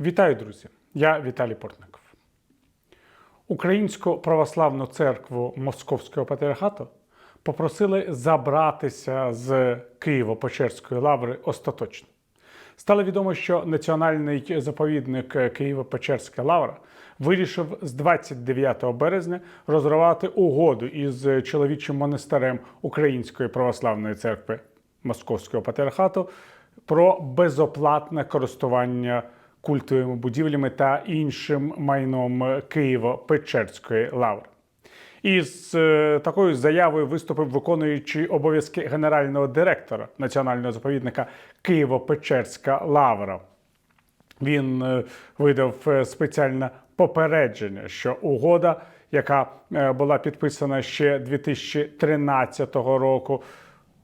Вітаю, друзі! Я Віталій Портников. Українську православну церкву Московського патріархату попросили забратися з Києво-Печерської лаври остаточно. Стало відомо, що національний заповідник Києво-Печерська лавра вирішив з 29 березня розривати угоду із чоловічим монастирем Української православної церкви Московського патріархату про безоплатне користування культовими будівлями та іншим майном Києво-Печерської лаври. Із е, такою заявою виступив виконуючий обов'язки генерального директора національного заповідника Києво-Печерська лавра. Він е, видав е, спеціальне попередження, що угода, яка була підписана ще 2013 року,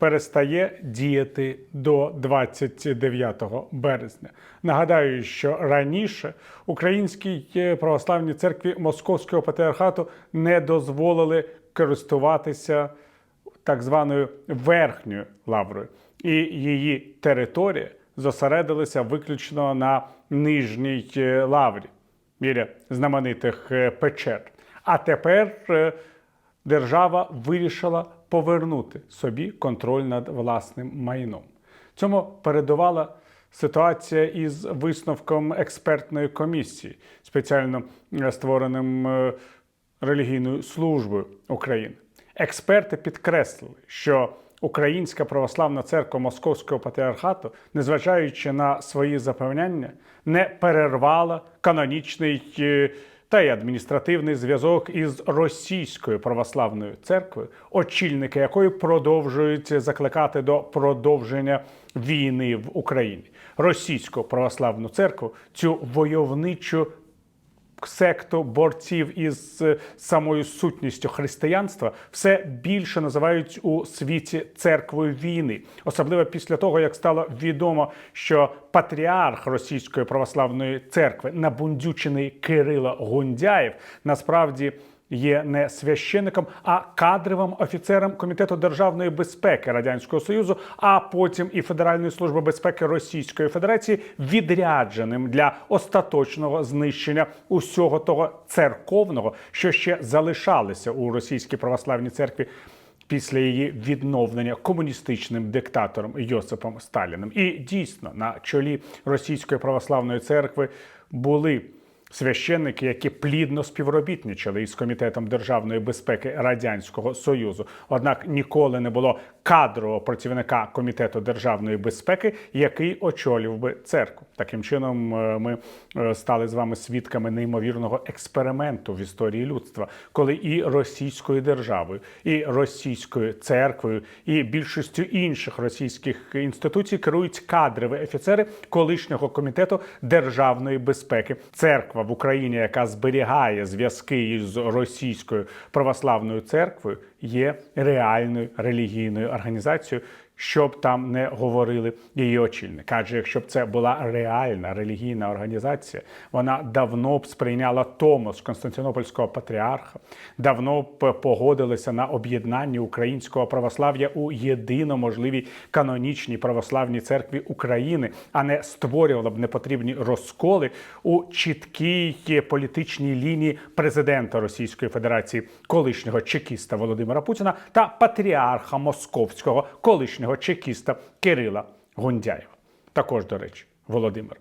перестає діяти до 29 березня. Нагадаю, що раніше Українській е, православній церкві Московського патріархату не дозволили користуватися так званою верхньою лаврою, і її територія зосередилася виключно на нижній е, лаврі біля знаменитих е, печер. А тепер держава вирішила повернути собі контроль над власним майном. Цьому передувала ситуація із висновком експертної комісії, спеціально е, створеним е, релігійною службою України. Експерти підкреслили, що Українська православна церква Московського патріархату, незважаючи на свої запевняння, не перервала канонічний е, та й адміністративний зв'язок із російською православною церквою, очільники якої продовжують закликати до продовження війни в Україні. Російську православну церкву, цю войовничу секту борців із е, самою сутністю християнства все більше називають у світі церквою війни, особливо після того, як стало відомо, що патріарх Російської православної церкви набундючений Кирило Гундяєв насправді. Є не священником, а кадровим офіцером комітету державної безпеки радянського союзу, а потім і Федеральної служби безпеки Російської Федерації, відрядженим для остаточного знищення усього того церковного, що ще залишалося у російській православній церкві після її відновлення комуністичним диктатором Йосипом Сталіним. І дійсно на чолі російської православної церкви були. Священники, які плідно співробітничали із комітетом державної безпеки радянського союзу, однак ніколи не було кадрового працівника комітету державної безпеки, який очолював би церкву. Таким чином, е, ми е, стали з вами свідками неймовірного експерименту в історії людства, коли і російською державою, і російською церквою, і більшістю інших російських інституцій керують кадрові офіцери колишнього комітету державної безпеки. Церква в Україні, яка зберігає зв'язки із російською православною церквою, є реальною релігійною організацією. Щоб там не говорили її очільник. Адже якщо б це була реальна релігійна організація, вона давно б сприйняла Томос Константинопольського патріарха, давно б погодилася на об'єднання українського православ'я у єдино можливій канонічній православній церкві України, а не створювала б непотрібні розколи у чіткій політичній лінії президента Російської Федерації, колишнього чекіста Володимира Путіна та патріарха Московського колишнього чекіста Кирила Гундяєва. Також, до речі, Володимир.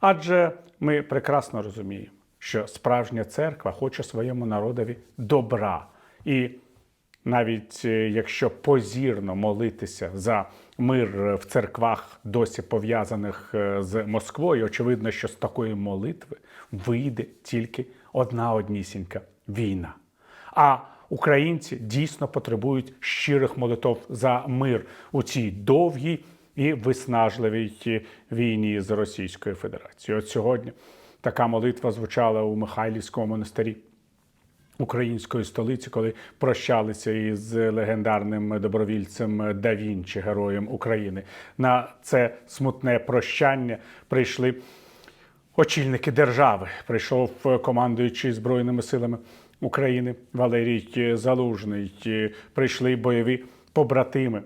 Адже ми прекрасно розуміємо, що справжня церква хоче своєму народові добра. І навіть е, якщо позірно молитися за мир в церквах, досі пов'язаних е, з Москвою, очевидно, що з такої молитви вийде тільки одна однісінька війна. А українці дійсно потребують щирих молитов за мир у цій довгій і виснажливій війні з Російською Федерацією. От сьогодні така молитва звучала у Михайлівському монастирі української столиці, коли прощалися із легендарним добровільцем Да Вінчі, героєм України. На це смутне прощання прийшли очільники держави. Прийшов командуючий збройними силами України Валерій Залужний. Прийшли бойові побратими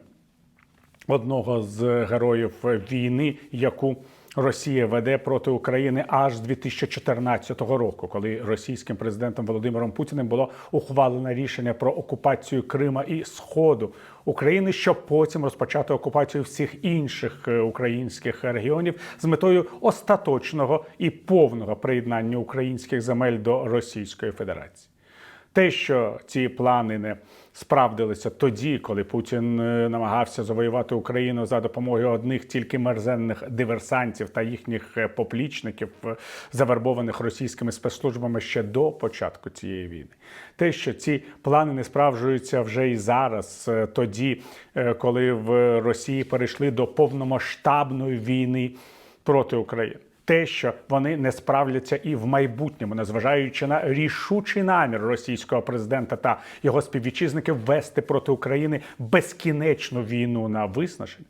одного з героїв війни, яку Росія веде проти України аж з 2014 року, коли російським президентом Володимиром Путіним було ухвалено рішення про окупацію Крима і Сходу України, щоб потім розпочати окупацію всіх інших е, українських регіонів з метою остаточного і повного приєднання українських земель до Російської Федерації. Те, що ці плани не справдилися тоді, коли Путін е, намагався завоювати Україну за допомогою одних тільки мерзенних диверсантів та їхніх е, поплічників, е, завербованих російськими спецслужбами ще до початку цієї війни. Те, що ці плани не справджуються вже і зараз, тоді, коли в Росії перейшли до повномасштабної війни проти України те, що вони не справляться і в майбутньому, незважаючи на рішучий намір російського президента та його співвітчизників вести проти України безкінечну війну на виснаження.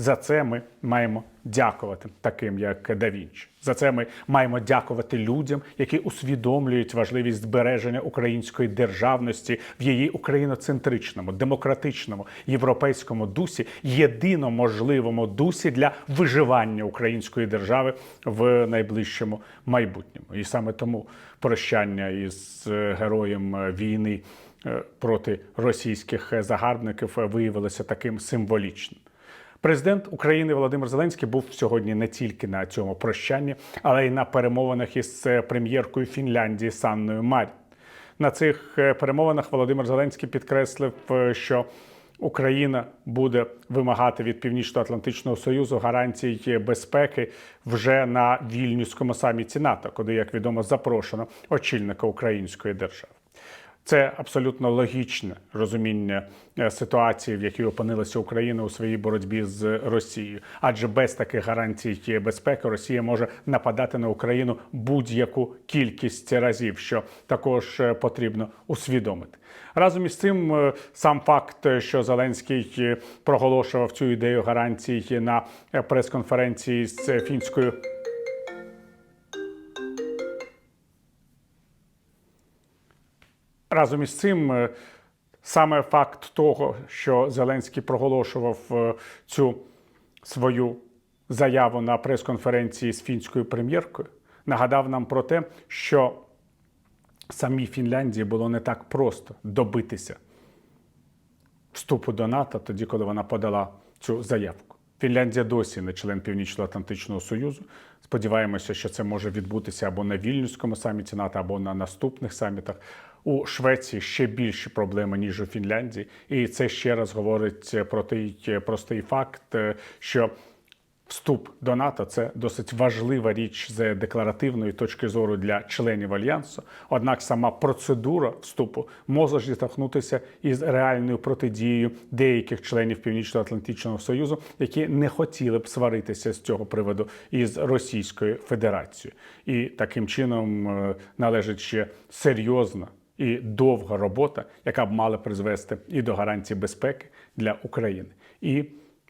За це ми маємо дякувати таким, як Да. За це ми маємо дякувати людям, які усвідомлюють важливість збереження української державності в її україноцентричному, демократичному, європейському дусі, єдино можливому дусі для виживання української держави в найближчому майбутньому. І саме тому прощання із е, героєм е, війни е, проти російських загарбників виявилося таким символічним. Президент України Володимир Зеленський був сьогодні не тільки на цьому прощанні, але й на перемовинах із е, прем'єркою Фінляндії Санною Марі. На цих е, перемовинах Володимир Зеленський підкреслив, е, що Україна буде вимагати від Північно-Атлантичного союзу гарантій безпеки вже на вільнюському саміті НАТО, куди, як відомо, запрошено очільника української держави. Це абсолютно логічне розуміння е, ситуації, в якій опинилася Україна у своїй боротьбі з Росією, адже без таких гарантій безпеки Росія може нападати на Україну будь-яку кількість разів, що також е, потрібно усвідомити. Разом із цим е, сам факт, що Зеленський проголошував цю ідею гарантій на прес-конференції з фінською. Разом із цим, е, саме факт того, що Зеленський проголошував е, цю свою заяву на прес-конференції з фінською прем'єркою, нагадав нам про те, що самій Фінляндії було не так просто добитися вступу до НАТО, тоді, коли вона подала цю заявку. Фінляндія досі не член Північно-Атлантичного Союзу. Сподіваємося, що це може відбутися або на Вільнюському саміті НАТО, або на наступних самітах. У Швеції ще більші проблеми ніж у Фінляндії, і це ще раз говорить про той простий факт, е, що Вступ до НАТО це досить важлива річ з декларативної точки зору для членів альянсу. Однак сама процедура вступу може зіштовхнутися із реальною протидією деяких членів Північно-Атлантичного Союзу, які не хотіли б сваритися з цього приводу із Російською Федерацією. І таким чином е, належить ще серйозна і довга робота, яка б мала призвести і до гарантій безпеки для України, і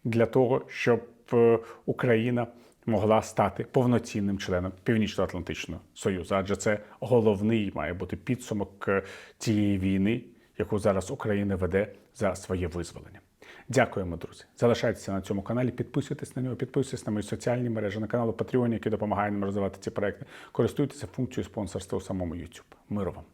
для того, щоб е, Україна могла стати повноцінним членом Північно-Атлантичного Союзу, адже це головний має бути підсумок е, цієї війни, яку зараз Україна веде за своє визволення. Дякуємо, друзі. Залишайтеся на цьому каналі, підписуйтесь на нього, підписуйтесь на мої соціальні мережі, на канал Patreon, який допомагає нам розвивати ці проекти. Користуйтеся функцією спонсорства у самому YouTube. Миру вам!